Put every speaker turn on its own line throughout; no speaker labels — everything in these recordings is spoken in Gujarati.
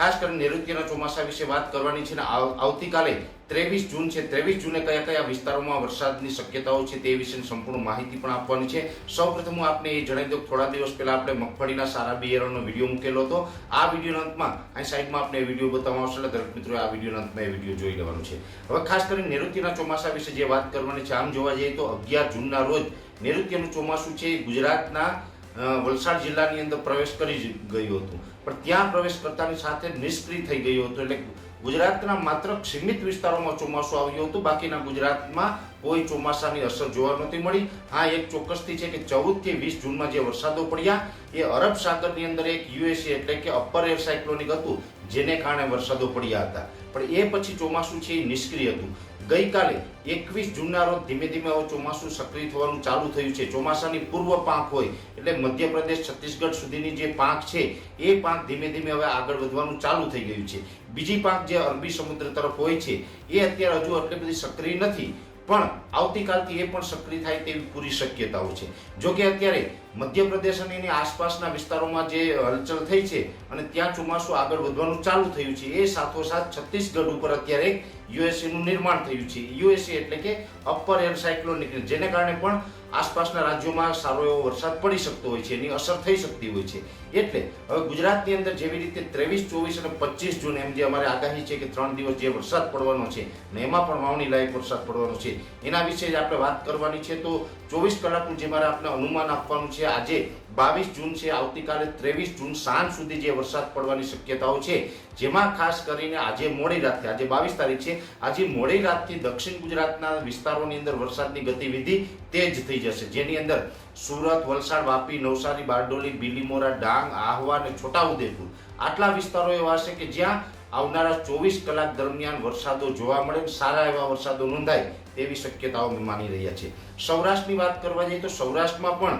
ખાસ કરીને નૈઋત્યના ચોમાસા વિશે વાત કરવાની છે અને આવ- આવતીકાલે ત્રેવીસ જૂન છે. ત્રેવીસ જૂને કયા કયા વિસ્તારોમાં વરસાદની શક્યતાઓ છે તે વિશેની સંપૂર્ણ માહિતી પણ આપવાની છે. સૌપ્રથમ હું આપને એ જણાવી દઉં થોડા દિવસ પહેલા આપણે મગફળીના સારા બિયારણનો વીડિયો મૂકેલો હતો. આ વિડીયોના અંતમાં અહીં સાઈડમાં આપણે વીડિયો બતાવવામાં આવશે એટલે દરેક મિત્રો આ વિડીયોના અંતમાં એ વીડિયો જોઈ લેવાનું છે. હવે ખાસ કરીને નૈઋત્યના ચોમાસા વિશે જે વાત કરવાની છે, આમ જોવા જઈએ તો અગિયાર જૂનના રોજ નૈઋત્યનું ચોમાસું છે ગુજરાતના વલસાડ જિલ્લાની અંદર પ્રવેશ કરી ગયું હતું. પણ ત્યાં પ્રવેશ કરતાની સાથે નિષ્ક્રિય થઈ ગયું હતું. એટલે ગુજરાતના માત્ર સીમિત વિસ્તારોમાં ચોમાસું આવ્યું હતું. બાકીના ગુજરાતમાં કોઈ ચોમાસાની અસર જોવા નહોતી મળી. હા, એક ચોક્કસથી છે કે ચૌદથી વીસ જૂનમાં જે વરસાદો પડ્યા એ અરબ સાગરની અંદર એક યુએસી એટલે કે અપર એર સાયક્લોનિક હતું, જેને કારણે વરસાદો પડ્યા હતા. પણ એ પછી ચોમાસું છે એ નિષ્ક્રિય હતું. ગઈકાલે એકવીસ જૂનના રોજ ધીમે ધીમે હવે ચોમાસું સક્રિય થવાનું ચાલુ થયું છે. ચોમાસાની પૂર્વ પાંખ હોય, એટલે મધ્યપ્રદેશ, છત્તીસગઢ સુધીની જે પાંખ છે, એ પાંખ ધીમે ધીમે હવે આગળ વધવાનું ચાલુ થઈ ગયું છે. બીજી પાંખ જે અરબી સમુદ્ર તરફ હોય છે, એ અત્યારે હજુ એટલી બધી સક્રિય નથી. પણ આવતીકાલથી એ પણ સક્રિય થાય તેવી પૂરી શક્યતાઓ છે. જો કે અત્યારે મધ્યપ્રદેશ અને એની આસપાસના વિસ્તારોમાં જે હલચલ થઈ છે અને ત્યાં ચોમાસું આગળ વધવાનું ચાલુ થયું છે, એ સાથોસાથ છત્તીસગઢ ઉપર અત્યારે યુએસએનું નિર્માણ થયું છે. યુએસએ એટલે કે અપર એર સાયક્લોનિક જેને કારણે પણ આસપાસના રાજ્યોમાં સારો એવો વરસાદ પડી શકતો હોય છે, એની અસર થઈ શકતી હોય છે. એટલે હવે ગુજરાતની અંદર જેવી રીતે ત્રેવીસ, ચોવીસ અને પચીસ જૂન, એમ જે અમારે આગાહી છે કે ત્રણ દિવસ જે વરસાદ પડવાનો છે ને એમાં પણ વાવણી લાયક વરસાદ પડવાનો છે, એના વિશે જ આપણે વાત કરવાની છે. તો ચોવીસ કલાકનું જે મારે આપણે અનુમાન આપવાનું છે, આજે બાવીસ જૂન છે, આવતીકાલે ત્રેવીસ જૂન સાંજ સુધી જે વરસાદ પડવાની શક્યતાઓ છે, જેમાં ખાસ કરીને આજે મોડી રાતથી, આજે બાવીસ તારીખ છે, આજે મોડી રાતથી દક્ષિણ ગુજરાતના વિસ્તારોની અંદર વરસાદની ગતિવિધિ તેજ થઈ જશે. જેની અંદર સુરત, વલસાડ, વાપી, નવસારી, બારડોલી, બીલીમોરા, ડાંગ, આહવા અને છોટાઉદેપુર આટલા વિસ્તારો એવા હશે કે જ્યાં આવનારા ચોવીસ કલાક દરમિયાન વરસાદો જોવા મળે સારા એવા વરસાદો નોંધાય તેવી શક્યતાઓ માની રહ્યા છે સૌરાષ્ટ્રની વાત કરવા જઈએ તો સૌરાષ્ટ્રમાં પણ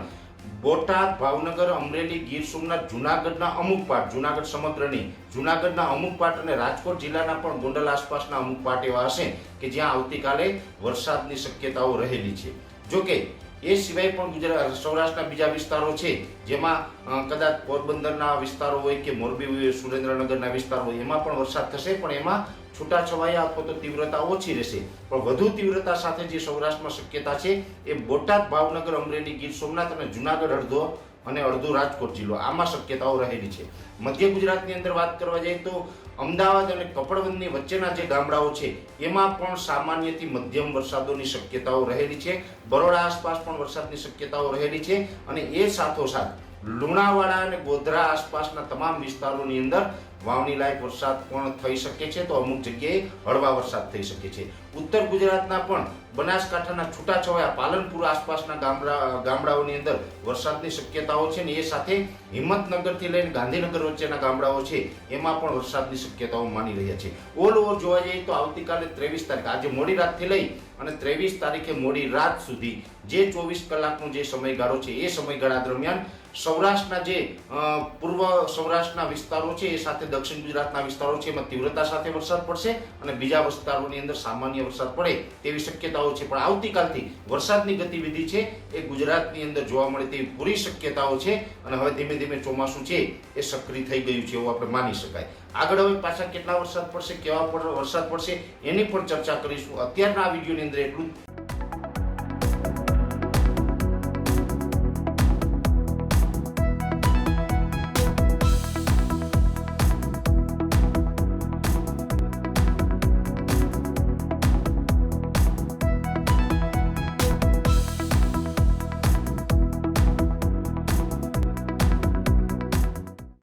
બોટાદ, ભાવનગર, અમરેલી, ગીર સોમનાથ, જુનાગઢના અમુક પાર્ટ, જુનાગઢ સમગ્રની જુનાગઢના અમુક પાર્ટ અને રાજકોટ જિલ્લાના પણ ગોંડલ આસપાસના અમુક પાર્ટ એવા હશે કે જ્યાં આવતીકાલે વરસાદની શક્યતાઓ રહેલી છે. જોકે એ સિવાય પણ ગુજરાત, સૌરાષ્ટ્રના બીજા વિસ્તારો છે, જેમાં કદાચ પોરબંદરના વિસ્તારો હોય કે મોરબી હોય, સુરેન્દ્રનગરના વિસ્તારો હોય, એમાં પણ વરસાદ થશે, પણ એમાં છૂટાછવાયા અથવા તો તીવ્રતા ઓછી રહેશે. પણ વધુ તીવ્રતા સાથે જે સૌરાષ્ટ્રમાં શક્યતા છે, એ બોટાદ, ભાવનગર, અમરેલી, ગીર સોમનાથ અને જુનાગઢ અડધો અને અડધો રાજકોટ જિલ્લો. આમાં શક્યતાઓ રહેલી છે. મધ્ય ગુજરાતની અંદર વાત કરવા જઈએ તો અમદાવાદ અને કપડવંદની વચ્ચેના જે ગામડાઓ છે, એમાં પણ સામાન્યથી મધ્યમ વરસાદોની શક્યતાઓ રહેલી છે. બરોડા આસપાસ પણ વરસાદની શક્યતાઓ રહેલી છે. અને એ સાથોસાથ લુણાવાડા અને ગોધરા આસપાસના તમામ વિસ્તારોની અંદર વાવણી લાયક વરસાદ પણ થઈ શકે છે તો અમુક જગ્યાએ હળવા વરસાદ થઈ શકે છે. ઉત્તર ગુજરાતના પણ બનાસકાંઠાના છૂટાછવાયા પાલનપુર આસપાસના ગામડા, ગામડાઓની અંદર વરસાદની શક્યતાઓ છે ને એ સાથે હિંમતનગરથી લઈને ગાંધીનગર વચ્ચેના ગામડાઓ છે, એમાં પણ વરસાદની શક્યતાઓ માની રહ્યા છે. ઓલ ઓવર જોવા જઈએ તો આવતીકાલે ત્રેવીસ તારીખ, આજે મોડી રાતથી લઈ અને ત્રેવીસ તારીખે મોડી રાત સુધી જે ચોવીસ કલાકનો જે સમયગાળો છે, એ સમયગાળા દરમિયાન સૌરાષ્ટ્રના જે પૂર્વ સૌરાષ્ટ્રના વિસ્તારો છે એ સાથે દક્ષિણ ગુજરાતના વિસ્તારો છે એમાં તીવ્રતા સાથે વરસાદ પડશે અને બીજા વિસ્તારોની અંદર સામાન્ય વરસાદ પડે તેવી શક્યતાઓ છે. પણ આવતીકાલથી વરસાદની ગતિવિધિ છે એ ગુજરાતની અંદર જોવા મળે તેવી પૂરી શક્યતાઓ છે અને હવે ધીમે ધીમે ચોમાસું છે એ સક્રિય થઈ ગયું છે એવું આપણે માની શકાય. આગળ હવે પાછા કેટલા વરસાદ પડશે, કેવા વરસાદ પડશે એની પણ ચર્ચા કરીશું. અત્યારના આ વિડીયોની અંદર એટલું